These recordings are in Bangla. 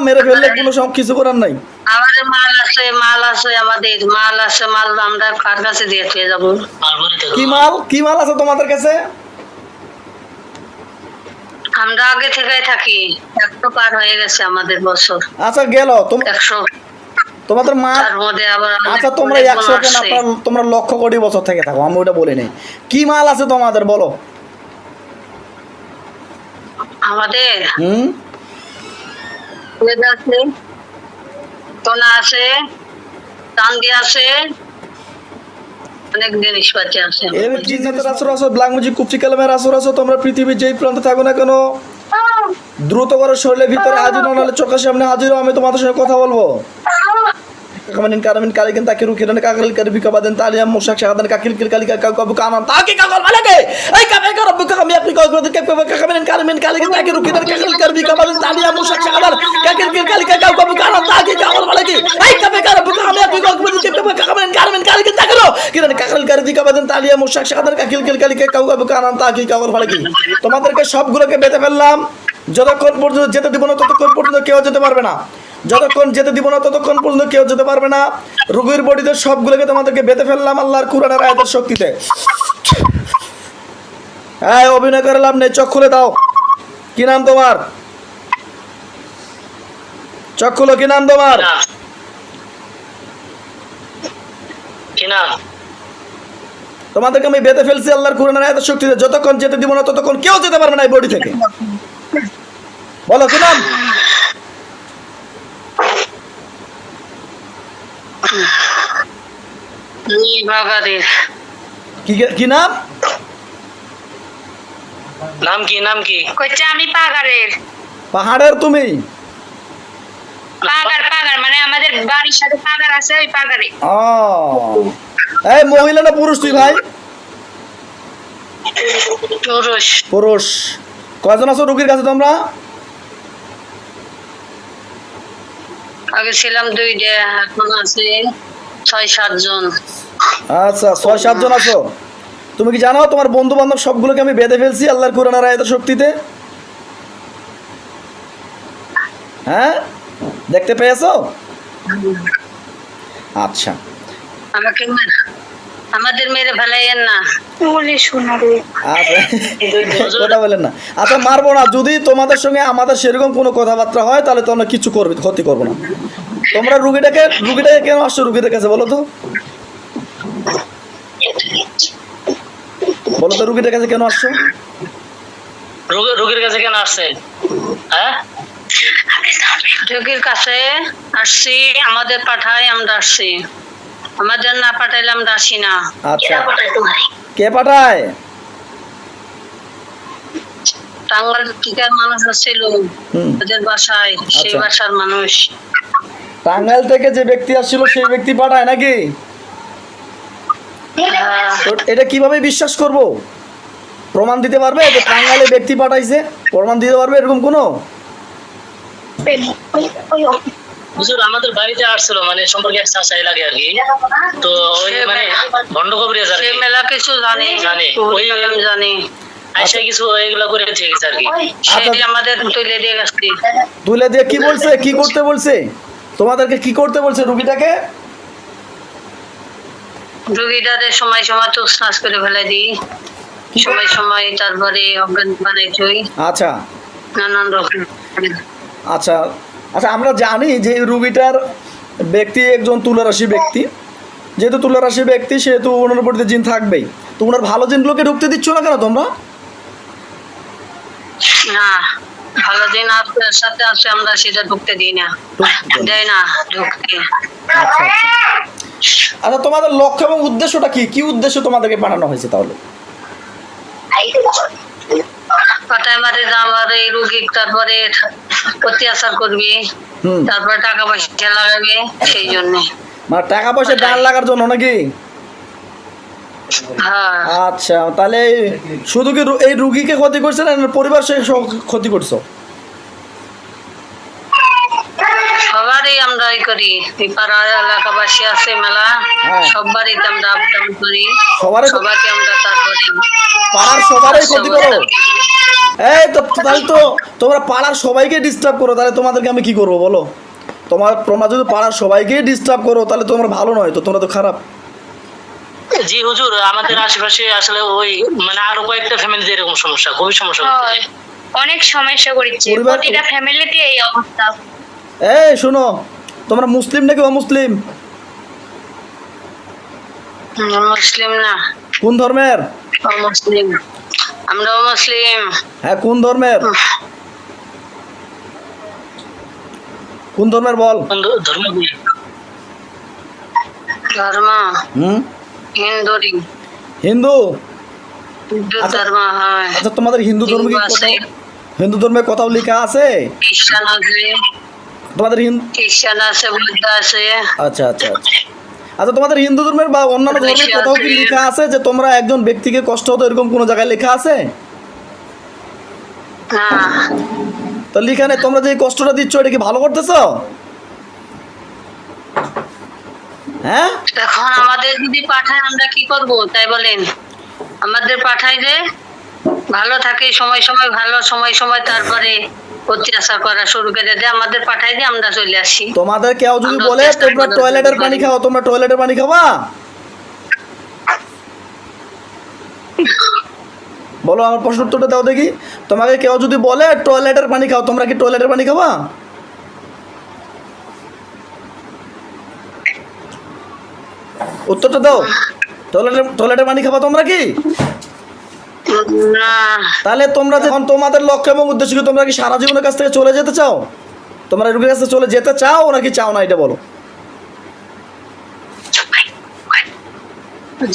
মেরে ফেললে কোনো সব কিছু করার নাই। আমাদের মাল আছে মাল আছে আমাদের মাল আছে মাল আমরা কার কাছে দিয়ে পেয়ে যাব? কি মাল? কি মাল আছে তোমাদের কাছে? আমরা আগে থেকেই থাকি। একশো পার হয়ে গেছে আমাদের বছর। আচ্ছা গেল। তোম- একশো তোমাদের আবার আচ্ছা তোমরা একশো কেন। আপনার তোমরা লক্ষ কোটি বছর থেকে থাকো আমি ওটা বলি নাই। কি মাল আছে তোমাদের বলো। আমাদের? হুম? লেদ আছে তোলা আছে চান্দি আছে অনেক জিনিসপাতি আছে এর জিন্নাতের আসর আসো ব্ল্যাক ম্যাজিক কুপচি কালামের আসর আসো তোমরা পৃথিবীর যেই প্রান্তে থাকো না কেন? দ্রুত করে শরীরের ভিতরে হাজির হও, নাহলে চোখের সামনে হাজির হও, আমি তোমাদের সঙ্গে কথা বলব। কালিকেন তাকে রুকিরান কাকরিল কারবি কাবাদেন তালিয়াম মুশাক শাহাদান কাকিল কিল কালিকা কাউ কাবু কানান তাকে কাকল মালাকে। এই কাবে কার রব্বু কামি আপনি কই করে কে কে কামানিন কারামিন কালিকেন তাকে রুকিরান কাকিল কারবি কাবাদেন তালিয়াম মুশাক শাহাদান কাকিল কিল কালিকা কাউ কাবু কানান তাকে কাকল মালাকে। এই কাবে কার রব্বু কামি আপনি কই করে কে কে কামানিন কারামিন কালিকেন তাকে রো কিরান কাকিল কারবি কাবাদেন তালিয়াম মুশাক শাহাদান কাকিল কিল কালিকা কাউ কাবু কানান তাকে কাকল মালাকে। তোমাদেরকে সবগুলোকে বেঁধে ফেললাম। যতক্ষণ পর্যন্ত যেতে দিব না, ততক্ষণ পর্যন্ত কেউ যেতে পারবে না। যতক্ষণ যেতে দিব না ততক্ষণ পর্যন্ত কেউ যেতে পারবে না। রুগীর বডিতে সবগুলোকে তোমাদেরকে বেঁধে ফেললাম আল্লাহর কুরআনের আয়াতের শক্তিতে। হ্যাঁ অভিনয় করে লাভ নেই চোখ খুলে দাও। কি নাম তোমার? চোখ খুলো কি নাম তোমার? তোমাদেরকে আমি বেঁধে ফেলছি আল্লাহর কুরআনের আয়াতের শক্তিতে। যতক্ষণ যেতে দিব না ততক্ষণ কেউ যেতে পারবে না এই বডি থেকে। বলো কি নাম? বাগারের কি কি নাম? নাম কি নাম কি? কইছে আমি পাগারের। পাহাড়ের তুমি? পাগার পাগার মানে আমাদের বাড়ির সাথে পাগার আছে ওই পাগারে। ও। এই মহিলা না পুরুষ তুই ভাই? পুরুষ। পুরুষ। কয়জন আছো রুগীর কাছে তোমরা? আগে ছিলাম দুইটা এখন আছে ছয় সাতজন। আচ্ছা ছয় সাতজন আছো? তুমি কি জানো তোমার বন্ধু বান্ধব সবগুলোকে আমি বেঁধে ফেলছি আল্লাহর কোরআনের আয়াতের শক্তিতে? হ্যাঁ? দেখতে পেয়েছ? আচ্ছা। আমাকে আমাদের মেরে ফেলাইয়েন না। বলি শোনা আচ্ছা কথা বলেন না। আচ্ছা মারবো না। যদি তোমাদের সঙ্গে আমাদের সেরকম কোনো কথাবার্তা হয় তাহলে তো আমরা কিছু করবে ক্ষতি করব না। তোমরা রুগীটাকে রুগীটাকে কেন আসছো রুগীদের কাছে বলো তো? বলো তো রুগীটার কাছে কেন আসছো? রোগীর কাছে কেন আসছে? হ্যাঁ? কাছে আসছি আমাদের পাঠায় আমরা আসছি। আমাদের না পাঠাইলে আমরা আসি না। আচ্ছা। কে পাঠায়? টাঙ্গাল টিকার মানুষ আসছিল ওদের বাসায় সেই আচ্ছা। বাসার মানুষ। টাঙ্গাইল থেকে যে ব্যক্তি আসছিল সেই ব্যক্তি পাঠায় নাকি? তো এটা কীভাবে বিশ্বাস করব? প্রমাণ দিতে পারবে? যে টাঙ্গাইলে ব্যক্তি পাঠাইছে প্রমাণ দিতে পারবে এরকম কোনো? হুজুর আমাদের বাড়িতে আসছিল মানে সম্পর্কে এক চাচাই লাগে আর কি। তো ওই মানে ভণ্ড কবিরাজ আর মেলা কিছু জানি। জানি। ওই জানি। আইসা কিছু এগুলা করে থেকে গেছে আর কি। সেই আচ্ছা। আমাদের তুলে দিয়ে গেছি। তুলে দিয়ে কি বলছে? কি করতে বলছে? তোমাদেরকে কি করতে বলছে রুগীটাকে? রুগীটারে সময় সময় তো শ্বাস করে ফেলে দিই। সময় সময় তারপরে অজ্ঞান বানাই থই। আচ্ছা। নানান রকম। আচ্ছা। আচ্ছা আমরা জানি যে রুগীটার ব্যক্তি একজন তুলারাশি ব্যক্তি। যেহেতু তুলারাশি ব্যক্তি সেহেতু ওনার উপর জিন থাকবেই। তো ওনার ভালো জিনগুলোকে ঢুকতে দিচ্ছ না কেন তোমরা? না ভালো দিন আপনার সাথে আছে আমরা সেটা ঢুকতে দিই না। দেয় না ঢুকতে। আচ্ছা। আচ্ছা তোমাদের লক্ষ্য এবং উদ্দেশ্যটা কি? কি উদ্দেশ্য তোমাদেরকে পাঠানো হয়েছে তাহলে? পাঠায় মারে আমার এই তারপরে অত্যাচার করবি তারপরে টাকা পয়সা লাগাবে সেই জন্যে। মানে টাকা পয়সা ডাল লাগার জন্য নাকি? হ্যাঁ। আচ্ছা তাহলে শুধু কি এই রুগীকে ক্ষতি করছে না পরিবার সে ক্ষতি করছ? সবারই আমরা ই করি। পাড়া এলাকাবাসী আছে মেলা হ্যাঁ। সব বাড়িতে আমরা আপ ডাউন করি। সবারই- সবাইকে আমরা তারপরে পাড়ার সবারই ক্ষতি করো। এই তো তাহলে তো তোমরা পাড়ার সবাইকে ডিস্টার্ব করো তাহলে তোমাদেরকে আমি কি করব বলো? তোমার তোমরা যদি পাড়ার সবাইকে ডিস্টার্ব করো তাহলে তোমরা ভালো নয় তো তোমরা তো খারাপ। জি হুজুর আমাদের আশেপাশে আসলে ওই মানে আরও কয়েকটা ফ্যামিলিতে এরকম সমস্যা খুবই সমস্যা অনেক সমস্যা করেছে। প্রতিটা ফ্যামিলিতে এই অবস্থা। এই শোনো তোমরা মুসলিম নাকি অমুসলিম? মুসলিম না। কোন ধর্মের? মুসলিম আমরা মুসলিম হ্যাঁ কোন ধর্মের? কোন ধর্মের বল? ধর্ম ধর্ম। হুম? হিন্দুরি হিন্দু? হিন্দু আচ্ছা। আচ্ছা তোমাদের হিন্দু ধর্মে কি হিন্দু ধর্মে কোথাও লেখা আছে? খ্রিস্টান আছে। তোমাদের হিন্দু খ্রিস্টান আছে বুদ্ধ আছে। আচ্ছা আচ্ছা আচ্ছা। আচ্ছা তোমাদের হিন্দু ধর্মের বা অন্যান্য ধর্মের কোথাও কি লেখা আছে যে তোমরা একজন ব্যক্তিকে কষ্ট হতো এরকম কোনো জায়গায় লেখা আছে? তো লেখা নেই তোমরা যে কষ্টটা দিচ্ছ এটা কি ভালো করতেছো? হ্যাঁ? এখন আমাদের যদি পাঠায় আমরা কি করব? তাই বলেন। আমাদের পাঠাই যে ভালো থাকে সময় সময় ভালো সময় সময় তারপরে অত্যাচার করা শুরু করে দেয় আমাদের পাঠাই দিয়ে আমরা চলে আসি। তোমাদের কেউ যদি বলে তোমরা টয়লেটের পানি খাও তোমরা টয়লেটের পানি খাবা? বলো আমার প্রশ্ন উত্তরটা দাও দেখি। তোমাকে কেউ যদি বলে টয়লেটের পানি খাও তোমরা কি টয়লেটের পানি খাবা? উত্তরটা দাও। টয়লেটের টয়লেটের পানি খাবা তোমরা কি? তাহলে তোমরা যখন তোমাদের লক্ষ্য এবং উদ্দেশ্য কি? তোমরা কি সারা জীবনের কাছ থেকে চলে যেতে চাও? তোমরা রোগীর কাছে চলে যেতে চাও নাকি চাও না? এটা বলো।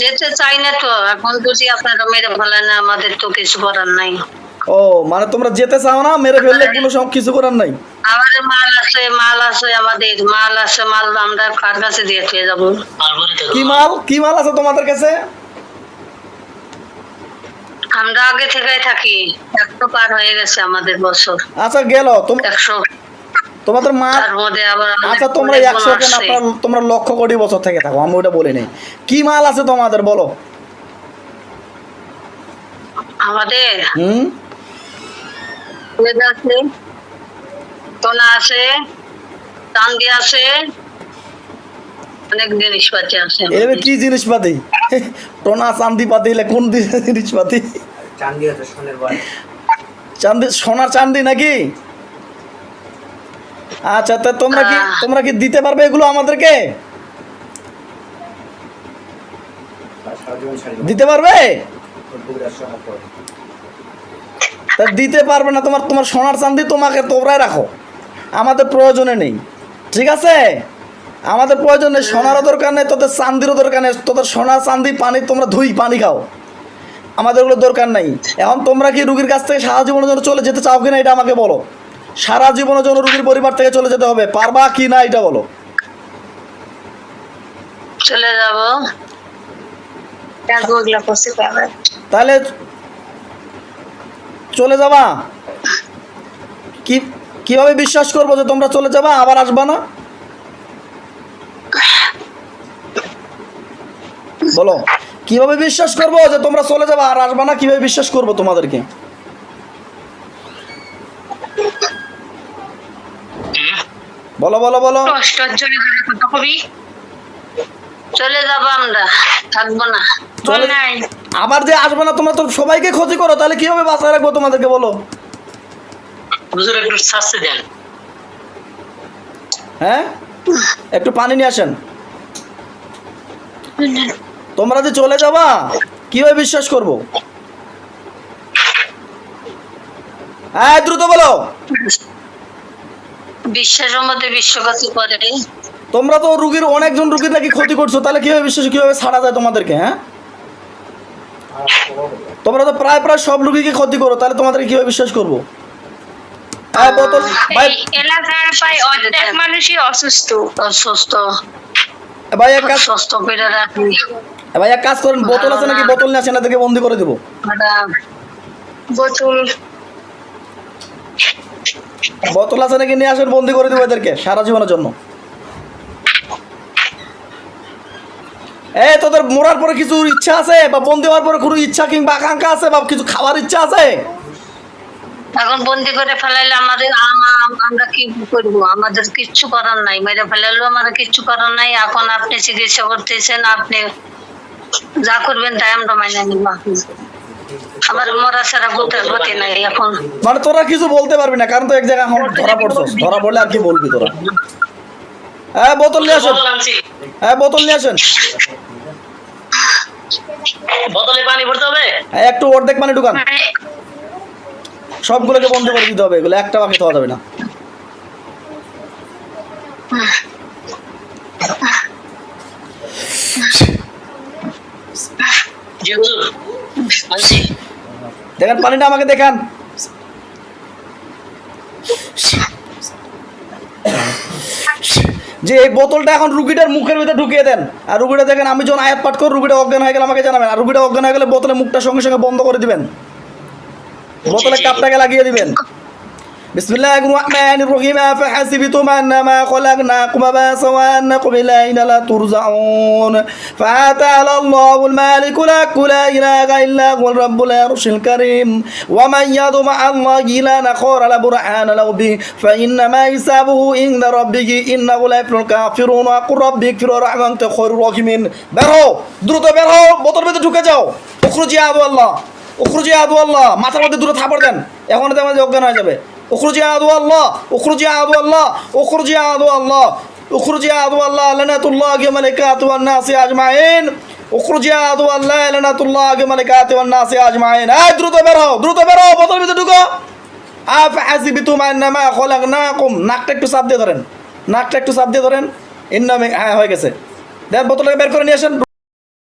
যেতে চাই না তো। এখন যদি আপনারা মেরে ফেলেন আমাদের তো কিছু করার নাই। ও মানে তোমরা যেতে চাও না মেরে ফেললে কোনো সব কিছু করার নাই? আমাদের মাল আছে মাল আছে আমাদের। মাল আছে মাল আমরা কার কাছে দিয়ে যাব? কি মাল? কি মাল আছে তোমাদের কাছে? আমরা আগে থেকে। থাকি একশো পার হয়ে গেছে আমাদের বছর। আচ্ছা গেল। একশো তোমাদের আমাদের আচ্ছা তোমরা একশো কেন তোমরা লক্ষ কোটি বছর থেকে থাকো আমি ওটা বলি নাই কি মাল আছে তোমাদের বলো। আমাদের? হুম? লেদ আছে চান্দি আছে অনেক জিনিসপাতি আছে। এর কি জিনিসপাতি? টোনা চান্দি পাতি কোন জিনিসপাতি? চান্দি হচ্ছে সোনের বয় চান্দি সোনার চান্দি নাকি? আচ্ছা তা তোমরা কি তোমরা কি দিতে পারবে এগুলো আমাদেরকে? দিতে পারবে? তা দিতে পারবে না তোমার তোমার সোনার চান্দি তোমাকে তোমরাই রাখো। আমাদের প্রয়োজনে নেই ঠিক আছে? আমাদের প্রয়োজন নেই সোনারও দরকার নেই তোদের চান্দিরও দরকার নেই তোদের সোনা চান্দি পানি তোমরা ধুই পানি খাও। আমাদের ওগুলো দরকার নাই। এখন তোমরা কি রুগীর কাছ থেকে সারা জীবনের জন্য চলে যেতে চাও কিনা এটা আমাকে বলো। সারা জীবনের জন্য রুগীর পরিবার থেকে চলে যেতে হবে পারবা কি না এটা বলো। চলে যাব। তাহলে চলে যাবা? কি কীভাবে বিশ্বাস করব যে তোমরা চলে যাবা আবার আসবা না? বলো। কীভাবে বিশ্বাস করব যে তোমরা চলে যাবা আর আসবা না? কীভাবে বিশ্বাস করব তোমাদেরকে? বলো বলো বলো। কষ্ট চলে যাবে কত কবি চলে যাব আমরা। থাকব না। আবার যে আসবে না তোমরা তো সবাইকে ক্ষতি করো তাহলে কীভাবে বাঁচায় রাখব তোমাদেরকে বলো? হুজুর একটু শাস্তি দেন। হ্যাঁ? একটু পানি নিয়ে আসেন। তোমরা যে চলে যাবা কীভাবে বিশ্বাস করব? হ্যাঁ দ্রুত বলো। করে। তোমরা তো রুগীর অনেকজন রুগীর নাকি ক্ষতি করছ তাহলে কীভাবে বিশ্বাস কীভাবে ছাড়া যায় তোমাদেরকে হ্যাঁ? তোমরা তো প্রায় প্রায় সব রুগীকে ক্ষতি করো তাহলে তোমাদেরকে কীভাবে বিশ্বাস করব? হ্যাঁ বোতল ভাই। এলাকার প্রায় অর্ধেক মানুষই অসুস্থ। অসুস্থ। ভাই এক কাজ ভাই এক কাজ করেন বোতল আছে নাকি? বোতল নিয়ে আসেন এদেরকে বন্দি করে দেবো। বোতল। বোতল আছে নাকি? নিয়ে আসেন বন্দি করে দেবো এদেরকে সারা জীবনের জন্য। এই তোদের মরার পরে কিছু ইচ্ছা আছে? বা বন্দি হওয়ার পরে কোনো ইচ্ছা কিংবা আকাঙ্ক্ষা আছে? বা কিছু খাওয়ার ইচ্ছা আছে? এখন বন্দি করে ফেলাইলে আমাদের আমরা কি করব? আমাদের কিচ্ছু করার নাই। মেরে ফেলাইলেও আমাদের কিচ্ছু করার নাই। এখন আপনি চিকিৎসা করতেছেন আপনি যা করবেন তাই আমরা মাইনে নিব। আমার মরা ছাড়া গতি গতি নাই এখন। মানে তোরা কিছু বলতে পারবি না কারণ তো এক জায়গায় এখন ধরা পড়ছস। ধরা পড়লে আর কি বলবি তোরা? হ্যাঁ বোতল নিয়ে আসেন। হ্যাঁ বোতল নিয়ে আসেন। বোতলে পানি ভরতে হবে? হ্যাঁ একটু অর্ধেক মানে ঢুকান। সবগুলোকে বন্ধ করে দিতে হবে এগুলো একটা বাকি খাওয়া যাবে না জি হুজুর আনছি দেখেন পানিটা আমাকে দেখান। যে এই বোতলটা এখন রুগীটার মুখের ভিতরে ঢুকিয়ে দেন। আর রুগীটা দেখেন, আমি যখন আয়াত পাঠ করি রুগীটা অজ্ঞান হয়ে গেলে আমাকে জানাবেন। আর রুগীটা অজ্ঞান হয়ে গেলে বোতলে মুখটা সঙ্গে সঙ্গে বন্ধ করে দিবেন। বোতলে কাপটাকে লাগিয়ে দিবেন। بسم الله الرحمن الرحيم فحسبتم أنما خلقناكم عبثا وأنكم إلينا لا ترجعون فتعالى الله المالك لا لا إله إلا هو الرب العرش الكريم ومن يدع مع الله إلها آخر لا برهان له به فإنما حسابه عند ربه إنه لا يفلح الكافرون وقل ربي اغفر وارحم وأنت خير الراحمين বের হও দ্রুত বের হও বোতল ভিতরে ঢুকে যাও উখরুজি আদু আল্লাহ উখরুজি আদু আল্লাহ মাথার মধ্যে দূরে থাপড় দেন এখন তেমন অজ্ঞান হয়ে যাবে উখরুজি আদু আল্লাহ উখরুজি আদু আল্লাহ উখরুজি আদু আল্লাহ উখরুজি আদু আল্লাহ লানাতুল্লাহ মালাইকাতু ওয়ান নাসি আজমাইন উখরুজি আদু আল্লাহ লানাতুল্লাহ মালাইকাতু ওয়ান নাসি আজমাইন এই দ্রুত বের দ্রুত বের বোতল ভিতরে ঢুকো। আফহাসিবিতুম আন্নামা খলাকনাকুম। নাকটা একটু চাপ দিয়ে ধরেন। নাকটা একটু চাপ দিয়ে ধরেন। ইন্নামে হ্যাঁ হয়ে গেছে। দেন বোতলটাকে বের করে নিয়ে আসেন।